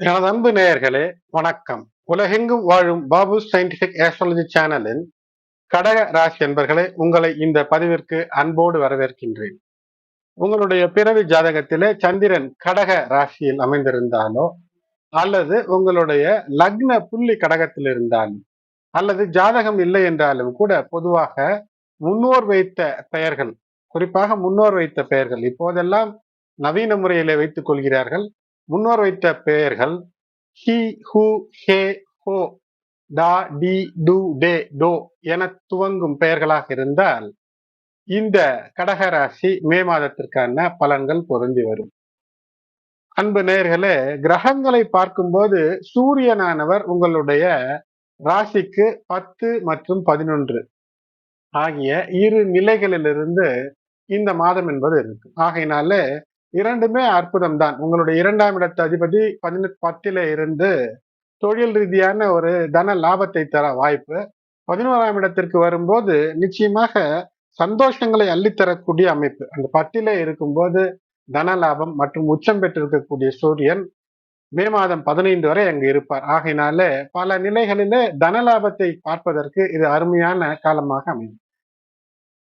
எனது அன்பு நேயர்களே வணக்கம். உலகெங்கும் வாழும் பாபு சயின்டிபிக் ஆஸ்ட்ராலஜி சேனலின் கடக ராசி என்பர்களே உங்களை இந்த பதிவிற்கு அன்போடு வரவேற்கின்றேன். உங்களுடைய பிறவி ஜாதகத்திலே சந்திரன் கடக ராசியில் அமைந்திருந்தாலோ அல்லது உங்களுடைய லக்ன புள்ளி கடகத்தில் இருந்தாலும் அல்லது ஜாதகம் இல்லை என்றாலும் கூட பொதுவாக முன்னோர் வைத்த பெயர்கள் குறிப்பாக முன்னோர் வைத்த பெயர்கள் இப்போதெல்லாம் நவீன முறையிலே வைத்துக் கொள்கிறார்கள். முன்னோர் வைத்த பெயர்கள் ஹி ஹூ ஹே ஹோ டா டி டு டே டோ என துவங்கும் பெயர்களாக இருந்தால் இந்த கடகராசி மே மாதத்திற்கான பலன்கள் பொருந்தி வரும். அன்பு நேர்களே கிரகங்களை பார்க்கும்போது சூரியனானவர் உங்களுடைய ராசிக்கு பத்து மற்றும் பதினொன்று ஆகிய இரு நிலைகளிலிருந்து இந்த மாதம் என்பது இருக்கு. ஆகையினாலே இரண்டுமே அற்புதம் தான் உங்களுடைய இரண்டாம் இடத்து அதிபதி பதினெட்டு பத்தில இருந்து தொழில் ரீதியான ஒரு தன லாபத்தை தர வாய்ப்பு. பதினோராம் இடத்திற்கு வரும்போது நிச்சயமாக சந்தோஷங்களை அள்ளித்தரக்கூடிய அமைப்பு. அந்த பத்தில இருக்கும்போது தன லாபம் மற்றும் உச்சம் பெற்றிருக்கக்கூடிய சூரியன் மே மாதம் பதினைந்து வரை அங்கு இருப்பார். ஆகையினாலே பல நிலைகளிலே தன லாபத்தை பார்ப்பதற்கு இது அருமையான காலமாக அமையும்.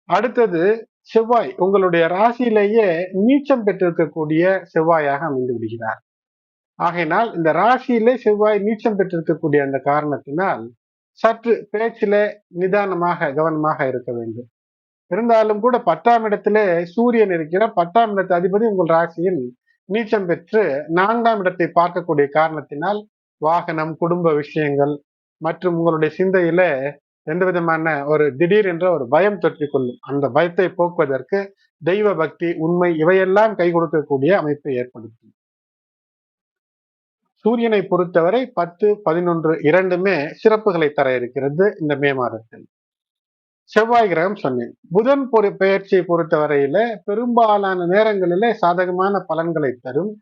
அடுத்தது செவ்வாய் உங்களுடைய ராசியிலேயே நீச்சம் பெற்றிருக்கக்கூடிய செவ்வாயாக அமைந்து விடுகிறார். ஆகையினால் இந்த ராசியிலே செவ்வாய் நீச்சம் பெற்றிருக்கக்கூடிய அந்த காரணத்தினால் சற்று பேச்சில நிதானமாக கவனமாக இருக்க வேண்டும். இருந்தாலும் கூட பத்தாம் இடத்திலே சூரியன் இருக்கிற பத்தாம் இடத்து அதிபதி உங்கள் ராசியில் நீச்சம் பெற்று நான்காம் இடத்தை பார்க்கக்கூடிய காரணத்தினால் வாகனம் குடும்ப விஷயங்கள் மற்றும் உங்களுடைய சிந்தையில எந்த விதமான ஒரு திடீர் என்ற ஒரு பயம் தொற்றிக் கொள்ளும். அந்த பயத்தை போக்குவதற்கு தெய்வ பக்தி உண்மை இவையெல்லாம் கை கொடுக்கக்கூடிய அமைப்பை ஏற்படுத்தும். சூரியனை பொறுத்தவரை பத்து பதினொன்று இரண்டுமே சிறப்புகளை தர இருக்கிறது இந்த மே மாதத்தில். செவ்வாய் கிரகம் சொன்னேன். புதன் பொறு பெயர்ச்சியை பொறுத்தவரையில பெரும்பாலான நேரங்களிலே சாதகமான பலன்களை தரும்.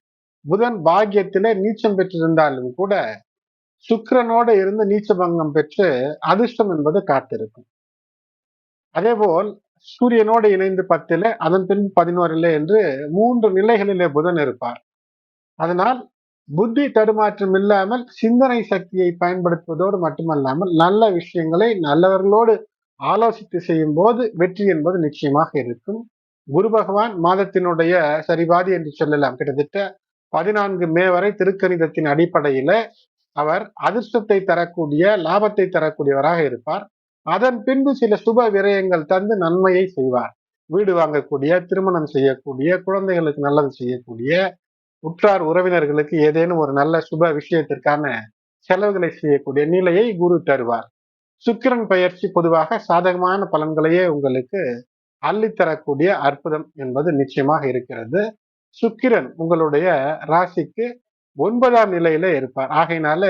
புதன் பாக்கியத்திலே நீச்சம் பெற்றிருந்தாலும் கூட சுக்கரனோட இருந்து நீச்ச பங்கம் பெற்று அதிர்ஷ்டம் என்பது காத்திருக்கும். அதே போல் சூரியனோடு இணைந்து பத்தில அதன் பின் பதினோரிலே என்று மூன்று நிலைகளிலே புதன் இருப்பார். அதனால் புத்தி தடுமாற்றம் இல்லாமல் சிந்தனை சக்தியை பயன்படுத்துவதோடு மட்டுமல்லாமல் நல்ல விஷயங்களை நல்லவர்களோடு ஆலோசித்து செய்யும் போது வெற்றி என்பது நிச்சயமாக இருக்கும். குரு பகவான் மாதத்தினுடைய சரிபாதி என்று சொல்லலாம். கிட்டத்தட்ட பதினான்கு மே வரை திருக்கணிதத்தின் அடிப்படையில அவர் அதிர்ஷ்டத்தை தரக்கூடிய லாபத்தை தரக்கூடியவராக இருப்பார். அதன் பின்பு சில சுப விரயங்கள் தந்து நன்மையை செய்வார். வீடு வாங்கக்கூடிய திருமணம் செய்யக்கூடிய குழந்தைகளுக்கு நல்லது செய்யக்கூடிய உற்றார் உறவினர்களுக்கு ஏதேனும் ஒரு நல்ல சுப விஷயத்திற்கான செலவுகளை செய்யக்கூடிய நிலையை குரு தருவார். சுக்கிரன் பயிற்சி பொதுவாக சாதகமான பலன்களையே உங்களுக்கு அள்ளித்தரக்கூடிய அற்புதம் என்பது நிச்சயமாக இருக்கிறது. சுக்கிரன் உங்களுடைய ராசிக்கு ஒன்பதாம் நிலையில இருப்பார். ஆகையினால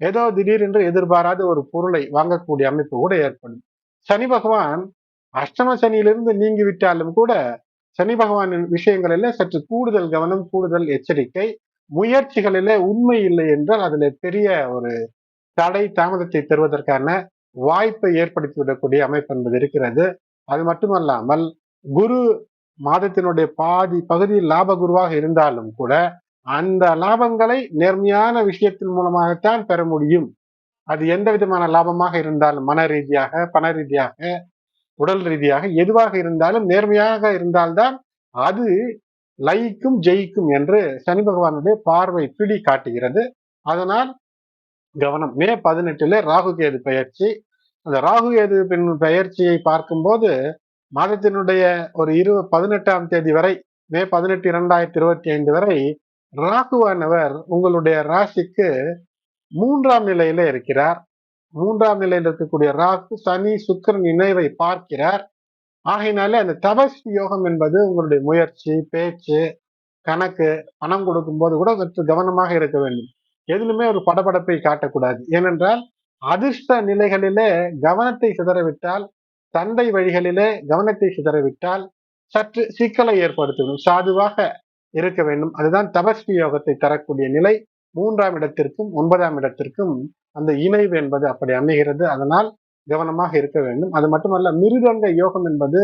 ஏதோ திடீரென்று எதிர்பாராத ஒரு பொருளை வாங்கக்கூடிய அமைப்பு கூட ஏற்படும். சனி பகவான் அஷ்டம சனியிலிருந்து நீங்கி விட்டாலும் கூட சனி பகவானின் விஷயங்களில சற்று கூடுதல் கவனம் கூடுதல் எச்சரிக்கை முயற்சிகளிலே உண்மை இல்லை என்றால் அதுல பெரிய ஒரு தடை தாமதத்தை தருவதற்கான வாய்ப்பை ஏற்படுத்திவிடக்கூடிய அமைப்பு என்பது இருக்கிறது. அது மட்டுமல்லாமல் குரு மாதத்தினுடைய பாதி பகுதியில் லாப குருவாக இருந்தாலும் கூட அந்த லாபங்களை நேர்மையான விஷயத்தின் மூலமாகத்தான் பெற முடியும். அது எந்த விதமான லாபமாக இருந்தாலும் மன ரீதியாக பண ரீதியாக உடல் ரீதியாக எதுவாக இருந்தாலும் நேர்மையாக இருந்தால்தான் அது லைக்கும் ஜெயிக்கும் என்று சனி பகவானுடைய பார்வை பிடி காட்டுகிறது. அதனால் கவனம். மே பதினெட்டுல ராகு கேது பயிற்சி அந்த ராகு கேது பெண் பயிற்சியை பார்க்கும்போது மாதத்தினுடைய ஒரு இரு பதினெட்டாம் தேதி வரை மே பதினெட்டு இரண்டாயிரத்தி இருபத்தி ஐந்து வரை ராகுவானவர் உங்களுடைய ராசிக்கு மூன்றாம் நிலையில இருக்கிறார். மூன்றாம் நிலையில் இருக்கக்கூடிய ராகு சனி சுக்கரன் இணைவை பார்க்கிறார். ஆகையினாலே அந்த தபஸ் யோகம் என்பது உங்களுடைய முயற்சி பேச்சு கணக்கு பணம் கொடுக்கும் போது கூட சற்று கவனமாக இருக்க வேண்டும். எதிலுமே ஒரு படபடப்பை காட்டக்கூடாது. ஏனென்றால் அதிர்ஷ்ட நிலைகளிலே கவனத்தை சிதறவிட்டால் தந்தை வழிகளிலே கவனத்தை சிதறவிட்டால் சற்று சிக்கலை ஏற்படுத்திவிடும். சாதுவாக இருக்க வேண்டும். அதுதான் தபஸ்வி யோகத்தை தரக்கூடிய நிலை. மூன்றாம் இடத்திற்கும் ஒன்பதாம் இடத்திற்கும் அந்த இணைவு என்பது அப்படி அமைகிறது. அதனால் கவனமாக இருக்க வேண்டும். அது மட்டுமல்ல மிருதங்க யோகம் என்பது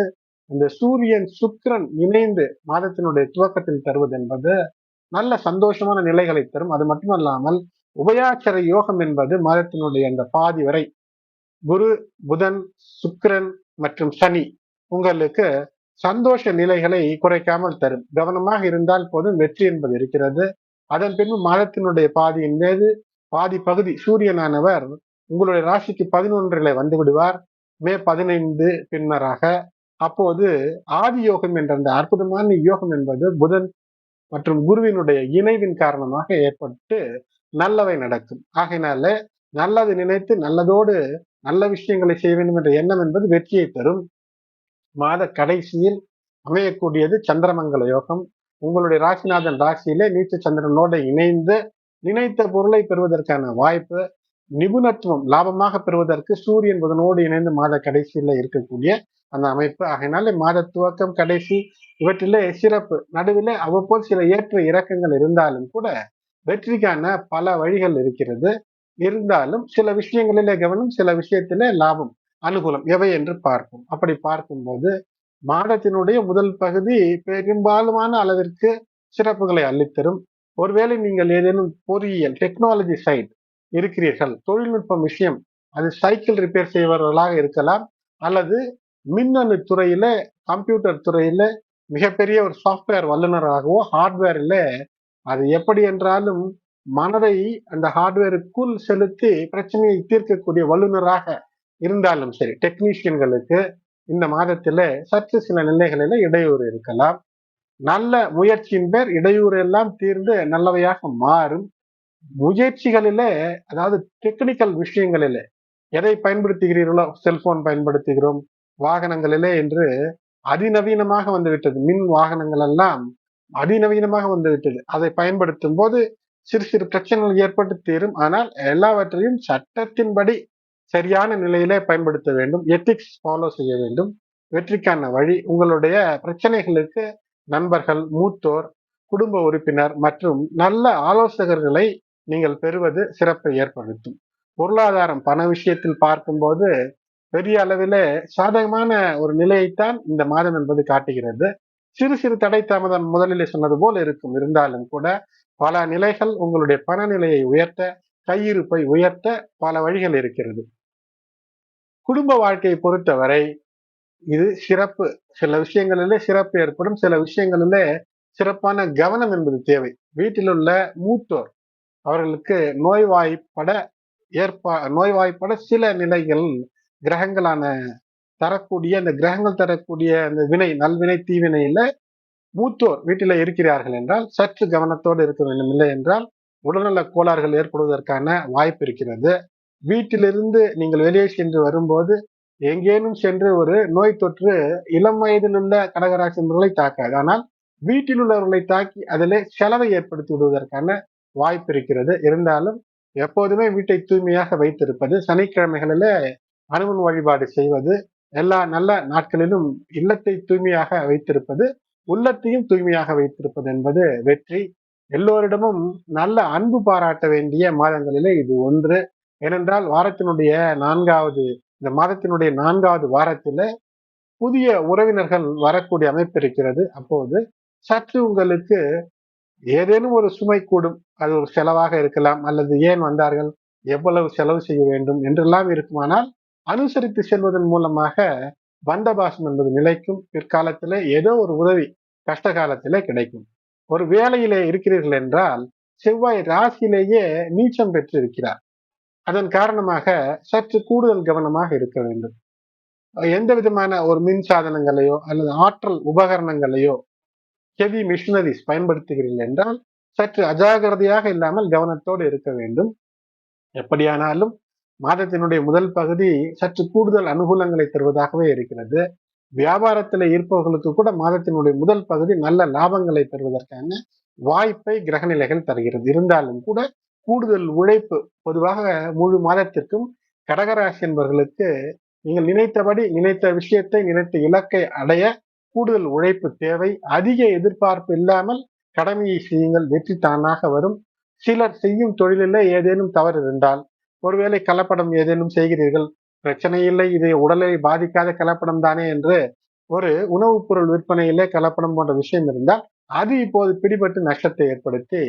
இந்த சூரியன் சுக்கிரன் இணைந்து மாதத்தினுடைய துவக்கத்தில் தருவது என்பது நல்ல சந்தோஷமான நிலைகளை தரும். அது மட்டுமல்லாமல் உபயாச்சர யோகம் என்பது மாதத்தினுடைய அந்த பாதி வரை குரு புதன் சுக்கிரன் மற்றும் சனி உங்களுக்கு சந்தோஷ நிலைகளை குறைக்காமல் தரும். கவனமாக இருந்தால் போதும் வெற்றி என்பது இருக்கிறது. அதன் பின்பு மாதத்தினுடைய பாதியின் மீது பாதி பகுதி சூரியனானவர் உங்களுடைய ராசிக்கு பதினொன்றில வந்து விடுவார். மே பதினைந்து பின்னராக. அப்போது ஆதி யோகம் என்ற அந்த அற்புதமான யோகம் என்பது புதன் மற்றும் குருவினுடைய இணைவின் காரணமாக ஏற்பட்டு நல்லவை நடக்கும். ஆகையினால நல்லது நினைத்து நல்லதோடு நல்ல விஷயங்களை செய்ய வேண்டும் என்ற எண்ணம் என்பது வெற்றியை தரும். மாத கடைசியில் அமையக்கூடியது சந்திரமங்கல யோகம். உங்களுடைய ராசிநாதன் ராசியிலே நீச்ச சந்திரனோடு இணைந்து நினைத்த பொருளை பெறுவதற்கான வாய்ப்பு நிபுணத்துவம் லாபமாக பெறுவதற்கு சூரியன் புதனோடு இணைந்து மாத கடைசியில் இருக்கக்கூடிய அந்த அமைப்பு. ஆகையினால மாத துவக்கம் கடைசி இவற்றிலே சிறப்பு. நடுவில் அவ்வப்போது சில ஏற்ற இறக்கங்கள் இருந்தாலும் கூட வெற்றிக்கான பல வழிகள் இருக்கிறது. இருந்தாலும் சில விஷயங்களிலே கவனம் சில விஷயத்திலே லாபம். அனுகூலம் எவை என்று பார்ப்போம். அப்படி பார்க்கும்போது மாதத்தினுடைய முதல் பகுதி பெரும்பாலுமான அளவிற்கு சிறப்புகளை அள்ளித்தரும். ஒருவேளை நீங்கள் ஏதேனும் பொறியியல் டெக்னாலஜி சைட் இருக்கிறீர்கள் தொழில்நுட்பம் விஷயம் அது சைக்கிள் ரிப்பேர் செய்பவர்களாக இருக்கலாம் அல்லது மின்னணு துறையில கம்ப்யூட்டர் துறையில மிகப்பெரிய ஒரு சாஃப்ட்வேர் வல்லுநராகவோ ஹார்ட்வேரில் அது எப்படி என்றாலும் மனதை அந்த ஹார்ட்வேருக்குள் செலுத்தி பிரச்சனையை தீர்க்கக்கூடிய வல்லுநராக இருந்தாலும் சரி டெக்னீஷியன்களுக்கு இந்த மாதத்துல சற்று சில நிலைகளில இடையூறு இருக்கலாம். நல்ல முயற்சியின் பேர் இடையூறு எல்லாம் தீர்ந்து நல்லவையாக மாறும். முயற்சிகளிலே அதாவது டெக்னிக்கல் விஷயங்களில எதை பயன்படுத்துகிறீர்களோ செல்போன் பயன்படுத்துகிறோம் வாகனங்களிலே என்று அதிநவீனமாக வந்துவிட்டது. மின் வாகனங்கள் எல்லாம் அதிநவீனமாக வந்துவிட்டது. அதை பயன்படுத்தும் போது சிறு சிறு பிரச்சனைகள் ஏற்பட்டு தீரும். ஆனால் எல்லாவற்றையும் சட்டத்தின்படி சரியான நிலையிலே பயன்படுத்த வேண்டும். எத்திக்ஸ் ஃபாலோ செய்ய வேண்டும். வெற்றிக்கான வழி உங்களுடைய பிரச்சனைகளுக்கு நண்பர்கள் மூத்தோர் குடும்ப உறுப்பினர் மற்றும் நல்ல ஆலோசகர்களை நீங்கள் பெறுவது சிறப்பை ஏற்படுத்தும். பொருளாதாரம் பண விஷயத்தில் பார்க்கும்போது பெரிய அளவிலே சாதகமான ஒரு நிலையைத்தான் இந்த மாதம் என்பது காட்டுகிறது. சிறு சிறு தடை தாமதம் முதலிலே சொன்னது போல் இருக்கும். இருந்தாலும் கூட பல நிலைகள் உங்களுடைய பணநிலையை உயர்த்த கையிருப்பை உயர்த்த பல வழிகள் இருக்கிறது. குடும்ப வாழ்க்கையை பொறுத்தவரை இது சிறப்பு. சில விஷயங்களிலே சிறப்பு ஏற்படும். சில விஷயங்களிலே சிறப்பான கவனம் என்பது தேவை. வீட்டில் உள்ள மூத்தோர் அவர்களுக்கு நோய்வாய்ப்பட ஏற்பா நோய்வாய்ப்பட சில நிலைகள் கிரகங்களான தரக்கூடிய அந்த கிரகங்கள் தரக்கூடிய அந்த வினை நல்வினை தீவினையில மூத்தோர் வீட்டில் இருக்கிறார்கள் என்றால் சற்று கவனத்தோடு இருக்க வேண்டும் இல்லை என்றால் உடல்நல கோளாறுகள் ஏற்படுவதற்கான வாய்ப்பு இருக்கிறது. வீட்டிலிருந்து நீங்கள் வெளியே சென்று வரும்போது எங்கேனும் சென்று ஒரு நோய் தொற்று இளம் வயதில் உள்ள கடகராசி தாக்காது. ஆனால் வீட்டில் உள்ளவர்களை தாக்கி அதிலே செலவை ஏற்படுத்தி விடுவதற்கான வாய்ப்பு இருக்கிறது. இருந்தாலும் எப்போதுமே வீட்டை தூய்மையாக வைத்திருப்பது சனிக்கிழமைகளில அனுமன் வழிபாடு செய்வது எல்லா நல்ல நாட்களிலும் இல்லத்தை தூய்மையாக வைத்திருப்பது உள்ளத்தையும் தூய்மையாக வைத்திருப்பது என்பது வெற்றி. எல்லோரிடமும் நல்ல அன்பு பாராட்ட வேண்டிய மாதங்களிலே இது ஒன்று. ஏனென்றால் வாரத்தினுடைய நான்காவது இந்த மாதத்தினுடைய நான்காவது வாரத்துல புதிய உறவினர்கள் வரக்கூடிய அமைப்பு இருக்கிறது. அப்போது சற்று உங்களுக்கு ஏதேனும் ஒரு சுமை கூடும். அது ஒரு செலவாக இருக்கலாம் அல்லது ஏன் வந்தார்கள் எவ்வளவு செலவு செய்ய வேண்டும் என்றெல்லாம் இருக்குமானால் அனுசரித்து செல்வதன் மூலமாக பந்தபாசம் என்பது நிலைக்கும் பிற்காலத்தில் ஏதோ ஒரு உதவி கஷ்ட காலத்தில் கிடைக்கும். ஒரு வேலையிலே இருக்கிறீர்கள் என்றால் செவ்வாய் ராசியிலேயே நீச்சம் பெற்று இருக்கிறார் அதன் காரணமாக சற்று கூடுதல் கவனமாக இருக்க வேண்டும். எந்த விதமான ஒரு மின் சாதனங்களையோ அல்லது ஆற்றல் உபகரணங்களையோ ஹெவி மிஷினரிஸ் பயன்படுத்துகிறீர்கள் என்றால் சற்று அஜாகிரதையாக இல்லாமல் கவனத்தோடு இருக்க வேண்டும். எப்படியானாலும் மாதத்தினுடைய முதல் பகுதி சற்று கூடுதல் அனுகூலங்களை தருவதாகவே இருக்கிறது. வியாபாரத்தில் இருப்பவர்களுக்கு கூட மாதத்தினுடைய முதல் பகுதி நல்ல லாபங்களை பெறுவதற்கான வாய்ப்பை கிரகநிலைகள் தருகிறது. இருந்தாலும் கூட கூடுதல் உழைப்பு பொதுவாக முழு மாதத்திற்கும் கடகராசி என்பவர்களுக்கு நீங்கள் நினைத்தபடி நினைத்த விஷயத்தை நினைத்த இலக்கை அடைய கூடுதல் உழைப்பு தேவை. அதிக எதிர்பார்ப்பு இல்லாமல் கடமையை செய்யுங்கள். வெற்றி தானாக வரும். சிலர் செய்யும் தொழிலில் ஏதேனும் தவறு இருந்தால் ஒருவேளை கலப்படம் ஏதேனும் செய்கிறீர்கள். பிரச்சனை இல்லை. இது உடலை பாதிக்காத கலப்படம் தானே என்று ஒரு உணவுப் பொருள் விற்பனையிலே கலப்படம் போன்ற விஷயம் இருந்தால் அது இப்போது பிடிபட்டு நஷ்டத்தை ஏற்படுத்தி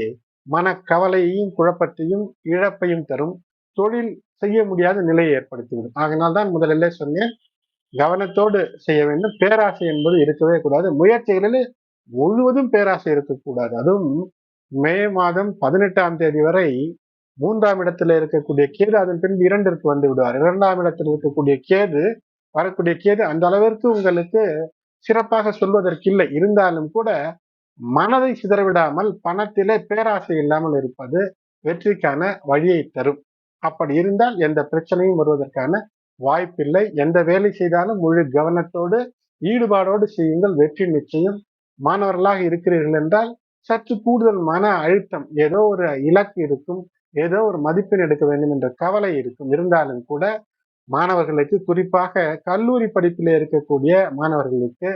மனக்கவலையையும் குழப்பத்தையும் இழப்பையும் தரும். தொழில் செய்ய முடியாத நிலையை ஏற்படுத்திவிடும். அதனால் தான் முதலில் சொன்னேன் கவனத்தோடு செய்ய வேண்டும். பேராசை என்பது இருக்கவே கூடாது. முயற்சிகளில் முழுவதும் பேராசை இருக்கக்கூடாது. அதுவும் மே மாதம் பதினெட்டாம் தேதி வரை மூன்றாம் இடத்துல இருக்கக்கூடிய கேது அதன் பின்பு இரண்டிற்கு வந்து விடுவார். இரண்டாம் இடத்தில் இருக்கக்கூடிய கேது வரக்கூடிய கேது அந்த அளவிற்கு உங்களுக்கு சிறப்பாக சொல்வதற்கு இல்லை இருந்தாலும் கூட மனதை சிதறவிடாமல் பணத்திலே பேராசை இல்லாமல் இருப்பது வெற்றிக்கான வழியை தரும். அப்படி இருந்தால் எந்த பிரச்சனையும் வருவதற்கான வாய்ப்பில்லை. எந்த வேலை செய்தாலும் முழு கவனத்தோடு ஈடுபாடோடு செய்யுங்கள். வெற்றி நிச்சயம் மாணவர்களாக இருக்கிறீர்கள் என்றால் சற்று கூடுதல் மன அழுத்தம் ஏதோ ஒரு இலக்கு இருக்கும் ஏதோ ஒரு மதிப்பெண் எடுக்க வேண்டும் என்ற கவலை இருக்கும். இருந்தாலும் கூட மாணவர்களுக்கு குறிப்பாக கல்லூரி படிப்பில் இருக்கக்கூடிய மாணவர்களுக்கு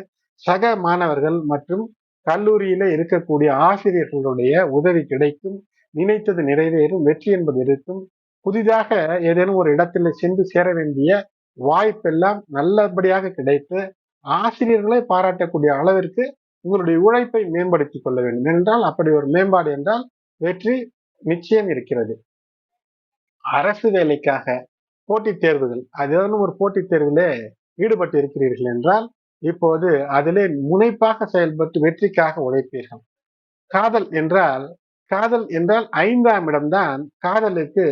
சக மாணவர்கள் மற்றும் கல்லூரியில இருக்கக்கூடிய ஆசிரியர்களுடைய உதவி கிடைக்கும். நினைத்தது நிறைவேறும். வெற்றி என்பது இருக்கும். புதிதாக ஏதேனும் ஒரு இடத்துல சென்று சேர வேண்டிய வாய்ப்பெல்லாம் நல்லபடியாக கிடைத்து ஆசிரியர்களை பாராட்டக்கூடிய அளவிற்கு உங்களுடைய உழைப்பை மேம்படுத்திக் கொள்ள வேண்டும். என்றால் அப்படி ஒரு மேம்பாடு என்றால் வெற்றி நிச்சயம் இருக்கிறது. அரசு வேலைக்காக போட்டித் தேர்வுகள் ஏதேனும் ஒரு போட்டித் தேர்விலே ஈடுபட்டு இருக்கிறீர்கள் என்றால் இப்போது அதிலே முனைப்பாக செயல்பட்டு வெற்றிக்காக உழைப்பீர்கள். காதல் என்றால் காதல் என்றால் ஐந்தாம் இடம்தான். காதலுக்கு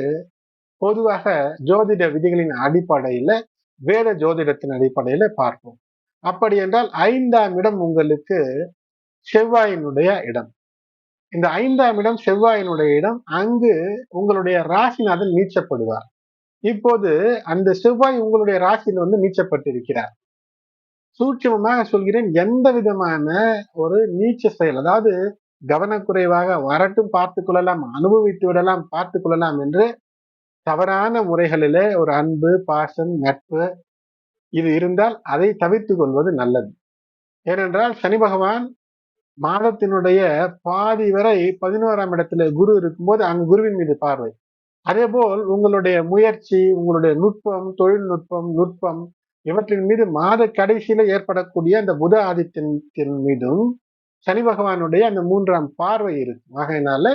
பொதுவாக ஜோதிட விதிகளின் அடிப்படையில வேத ஜோதிடத்தின் அடிப்படையில பார்ப்போம். அப்படி என்றால் ஐந்தாம் இடம் உங்களுக்கு செவ்வாயினுடைய இடம். இந்த ஐந்தாம் இடம் செவ்வாயினுடைய இடம் அங்கு உங்களுடைய ராசிநாதன் நீச்சப்படுவார். இப்போது அந்த செவ்வாய் உங்களுடைய ராசியில் வந்து நீச்சப்பட்டிருக்கிறார். சூட்சமமாக சொல்கிறேன் எந்த விதமான ஒரு நீச்ச செயல் அதாவது கவனக்குறைவாக வரட்டும் பார்த்து கொள்ளலாம் அனுபவித்து விடலாம் பார்த்து கொள்ளலாம் என்று தவறான முறைகளிலே ஒரு அன்பு பாசம் நட்பு இது இருந்தால் அதை தவிர்த்து கொள்வது நல்லது. ஏனென்றால் சனி பகவான் மாதத்தினுடைய பாதி வரை பதினோராம் இடத்துல குரு இருக்கும்போது அங்கு குருவின் மீது பார்வை. அதே போல் உங்களுடைய முயற்சி உங்களுடைய நுட்பம் தொழில்நுட்பம் நுட்பம் இவற்றின் மீது மாத கடைசியில ஏற்படக்கூடிய அந்த புத ஆதித்யத்தின் மீதும் சனி பகவானுடைய அந்த மூன்றாம் பார்வை இருக்கும். ஆகையினால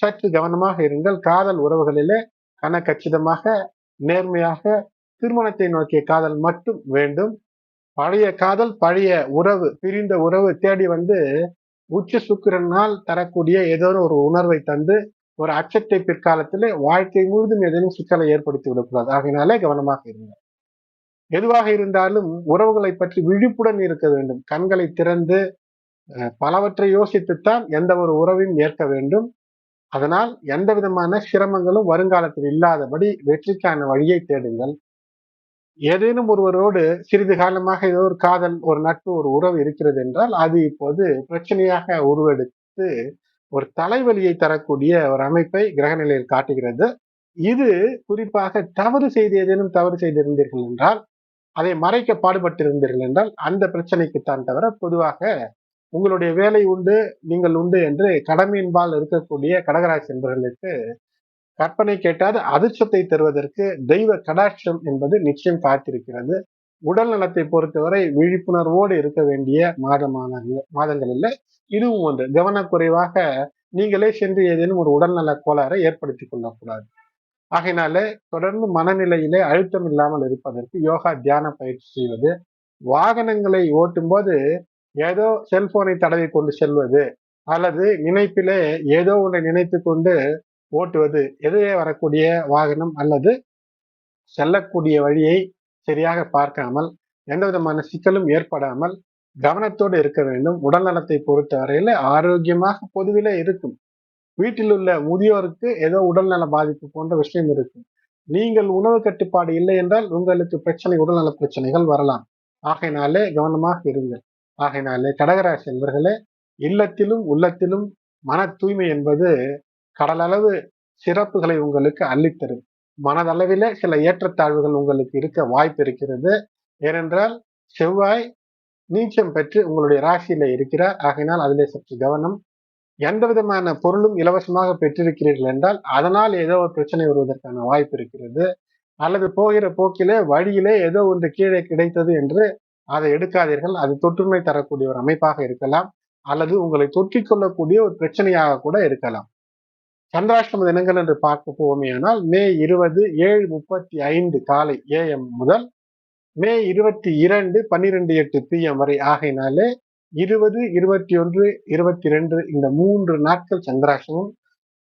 சற்று கவனமாக இருங்கள். காதல் உறவுகளிலே கனக்கச்சிதமாக நேர்மையாக திருமணத்தை நோக்கிய காதல் மட்டும் வேண்டும். பழைய காதல் பழைய உறவு பிரிந்த உறவு தேடி வந்து உச்ச சுக்கிரனால் தரக்கூடிய ஏதோ ஒரு உணர்வை தந்து ஒரு அச்சத்தை பிற்காலத்தில் வாழ்க்கை முழுதும் ஏதேனும் சிக்கலை ஏற்படுத்தி விடக்கூடாது. ஆகையினாலே கவனமாக இருங்க எதுவாக இருந்தாலும் உறவுகளை பற்றி விழிப்புடன் இருக்க வேண்டும். கண்களை திறந்து பலவற்றை யோசித்துத்தான் எந்த ஒரு உறவையும் ஏற்க வேண்டும். அதனால் எந்த விதமான சிரமங்களும் வருங்காலத்தில் இல்லாதபடி வெற்றிக்கான வழியை தேடுங்கள். ஏதேனும் ஒருவரோடு சிறிது காலமாக ஏதோ ஒரு காதல் ஒரு நட்பு ஒரு உறவு இருக்கிறது என்றால் அது இப்போது பிரச்சனையாக உருவெடுத்து ஒரு தலைவலியை தரக்கூடிய ஒரு அமைப்பை கிரகநிலையில் காட்டுகிறது. இது குறிப்பாக தவறு செய்து ஏதேனும் தவறு செய்திருந்தீர்கள் என்றால் அதை மறைக்க பாடுபட்டிருந்தீர்கள் என்றால் அந்த பிரச்சனைக்குத்தான் தவிர பொதுவாக உங்களுடைய வேலை உண்டு நீங்கள் உண்டு என்று கடமையின்பால் இருக்கக்கூடிய கடகராசி என்பவர்களுக்கு கற்பனை கேட்டாது அதிர்ஷ்டத்தை தருவதற்கு தெய்வ கடாட்சம் என்பது நிச்சயம் காத்திருக்கிறது. உடல் நலத்தை பொறுத்தவரை விழிப்புணர்வோடு இருக்க வேண்டிய மாதமான மாதங்களில் இதுவும் ஒன்று. கவனக்குறைவாக நீங்களே சென்று ஏதேனும் ஒரு உடல்நல கோளாறை ஏற்படுத்தி கொள்ளக்கூடாது. ஆகையினால தொடர்ந்து மனநிலையிலே அழுத்தம் இல்லாமல் இருப்பதற்கு யோகா தியான பயிற்சி செய்வது வாகனங்களை ஓட்டும் போது ஏதோ செல்போனை தடவி கொண்டு செல்வது அல்லது நினைப்பிலே ஏதோ ஒன்றை நினைத்து கொண்டு ஓட்டுவது எதிரே வரக்கூடிய வாகனம் அல்லது செல்லக்கூடிய வழியை சரியாக பார்க்காமல் எந்த விதமான சிக்கலும் ஏற்படாமல் கவனத்தோடு இருக்க வேண்டும். உடல் நலத்தை பொறுத்த வரையில ஆரோக்கியமாக பொதுவில இருக்கும். வீட்டில் உள்ள முதியோருக்கு ஏதோ உடல்நல பாதிப்பு போன்ற விஷயம் இருக்கு. நீங்கள் உணவு கட்டுப்பாடு இல்லை என்றால் உங்களுக்கு பிரச்சனை உடல்நல பிரச்சனைகள் வரலாம். ஆகையினாலே கவனமாக இருங்கள். ஆகையினாலே கடகராசி என்பர்களே இல்லத்திலும் உள்ளத்திலும் மன தூய்மை என்பது கடலளவு சிறப்புகளை உங்களுக்கு அள்ளித்தரும். மனதளவில சில ஏற்றத்தாழ்வுகள் உங்களுக்கு இருக்க வாய்ப்பு இருக்கிறது. ஏனென்றால் செவ்வாய் நீச்சம் பெற்று உங்களுடைய ராசியில இருக்கிறார். ஆகையினால் அதிலே சற்று கவனம் எந்த விதமான பொருளும் இலவசமாக பெற்றிருக்கிறீர்கள் என்றால் அதனால் ஏதோ ஒரு பிரச்சனை வருவதற்கான வாய்ப்பு இருக்கிறது. அல்லது போகிற போக்கிலே வழியிலே ஏதோ ஒன்று கீழே கிடைத்தது என்று அதை எடுக்காதீர்கள். அது தொற்றுமை தரக்கூடிய ஒரு அமைப்பாக இருக்கலாம். அல்லது உங்களை தொற்றிக் கொள்ளக்கூடிய ஒரு பிரச்சனையாக கூட இருக்கலாம். சந்திராஷ்டம தினங்கள் என்று பார்க்க போவோமேயானால் மே இருபது ஏழு முப்பத்தி ஐந்து காலை ஏஎம் முதல் மே இருபத்தி இரண்டு பன்னிரெண்டு எட்டு பிஎம் வரை ஆகையினாலே இருபது இருபத்தி ஒன்று இருபத்தி ரெண்டு இந்த மூன்று நாட்கள் சந்திராசனம்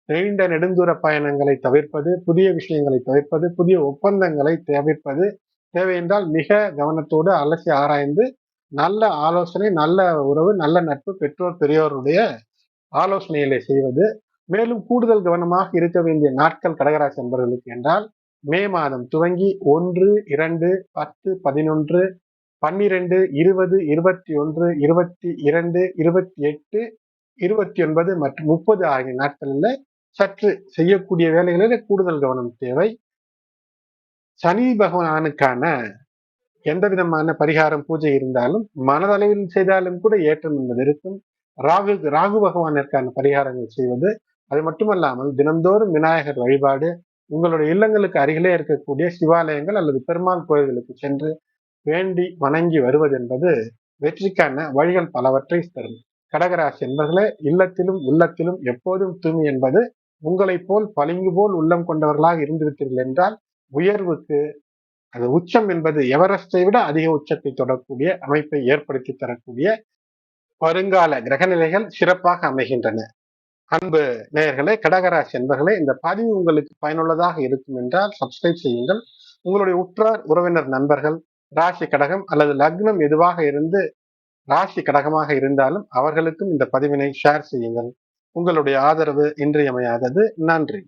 நீண்ட நெடுந்தூர பயணங்களை தவிர்ப்பது புதிய விஷயங்களை தவிர்ப்பது புதிய ஒப்பந்தங்களை தவிர்ப்பது. தேவையென்றால் மிக கவனத்தோடு அலசி ஆராய்ந்து நல்ல ஆலோசனை நல்ல உறவு நல்ல நட்பு பெற்றோர் பெரியோருடைய ஆலோசனைகளை செய்வது. மேலும் கூடுதல் கவனமாக இருக்க வேண்டிய நாட்கள் கடகராசி என்பவர்களுக்கு என்றால் மே மாதம் துவங்கி ஒன்று இரண்டு பத்து பதினொன்று பன்னிரெண்டு இருபது இருபத்தி ஒன்று இருபத்தி இரண்டு இருபத்தி எட்டு இருபத்தி ஒன்பது மற்றும் முப்பது ஆகிய நாட்களில் சற்று செய்யக்கூடிய வேலைகளில் கூடுதல் கவனம் தேவை. சனி பகவானுக்கான எந்த விதமான பரிகாரம் பூஜை இருந்தாலும் மனதளவில் செய்தாலும் கூட ஏற்றம் என்பது இருக்கும். ராகு ராகு பகவானிற்கான பரிகாரங்கள் செய்வது அது மட்டுமல்லாமல் தினந்தோறும் விநாயகர் வழிபாடு உங்களுடைய இல்லங்களுக்கு அருகிலே இருக்கக்கூடிய சிவாலயங்கள் அல்லது பெருமாள் கோயில்களுக்கு சென்று வேண்டி வணங்கி வருவது என்பது வெற்றிக்கான வழிகள் பலவற்றை தரும். கடகராசி என்பர்களே இல்லத்திலும் உள்ளத்திலும் எப்போதும் தூய்மை என்பது உங்களைப் போல் பளிங்கு போல் உள்ளம் கொண்டவர்களாக இருந்திருக்கிறீர்கள் என்றால் உயர்வுக்கு அது உச்சம் என்பது எவரெஸ்டை விட அதிக உச்சத்தை தொடரக்கூடிய அமைப்பை ஏற்படுத்தி தரக்கூடிய வருங்கால கிரகநிலைகள் சிறப்பாக அமைகின்றன. அன்பு நேயர்களே கடகராசி என்பர்களே இந்த பதிவு உங்களுக்கு பயனுள்ளதாக இருக்கும் என்றால் சப்ஸ்கிரைப் செய்யுங்கள். உங்களுடைய உற்றார் உறவினர் நண்பர்கள் ராசி கடகம் அல்லது லக்னம் எதுவாக இருந்து ராசி கடகமாக இருந்தாலும் அவர்களுக்கும் இந்த பதிவினை ஷேர் செய்யுங்கள். உங்களுடைய ஆதரவு இன்றியமையாதது. நன்றி.